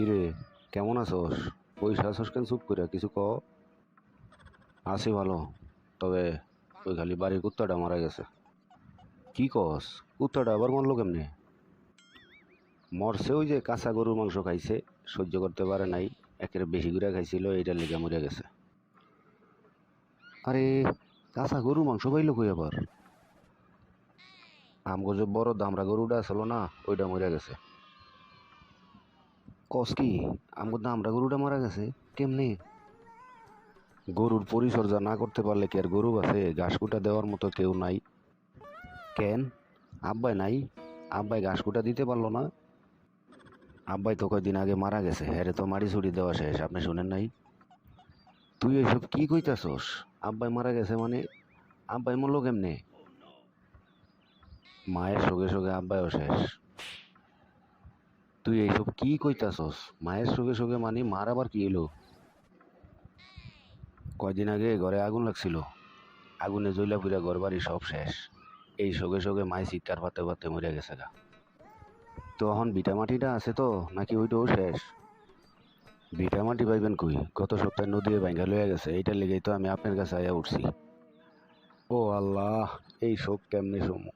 কিরে, কেমন আছোস? পয়সা আছোস কেন চুপ করে কিছু ক আছি ভালো, তবে ওই খালি বাড়ির কুত্তাটা মারা গেছে। কি কস? কুত্তাটা আবার মরলো কেমনে? মরছে ওই যে কাঁচা গরুর মাংস খাইছে, সহ্য করতে পারে নাই, একের বেশি করে খাইছিল, এইটার লেগে মরে গেছে। আরে, কাঁচা গরুর মাংস পাইলো কই আবার? আমগো যে বড় দামরা গরুটা আসলো না, ওইটা মরে গেছে। কস কি, আমগো দামরা গরুটা মারা গেছে, কেমনে? গরুর পরিচর্যা না করতে পারলে কি আর গরু আছে ঘাস কুটা দেওয়ার মতো কেউ নাই। কেন? আব্বাই নাই। আব্বাই ঘাস কুটা দিতে পারল না। আব্বাই তো কয়দিন আগে মারা গেছে হ্যারে তো মারি ছুটি দেওয়া শেষ, আপনি শুনেন নাই? তুই এসব কি কইতাছস? আব্বাই মারা গেছে মানে? আব্বাই মরলো কেমনে? মায়ের সঙ্গে সঙ্গে আব্বাইও শেষ। তুই এইসব কি কইতাছস? মায়ের সঙ্গে সঙ্গে মানি মার আবার কি এলো? কয়দিন আগে ঘরে আগুন লাগছিল। আগুনে জ্বলা পুরা ঘর বাড়ি সব শেষ। এই সঙ্গে সঙ্গে মায় চিৎকার পাতে পাতে মরে গেছে গা। তো এখন ভিটামাটিটা আছে তো, নাকি ওইটাও শেষ? ভিটামাটি পাইবেন কই? গত সপ্তাহে নদী ভাঙ্গা লইয়া গেছে, এইটার লেগেই তো আমি আপনার কাছে আয়া উঠছি। ও আল্লাহ, এই শোক কেমনে শুমু?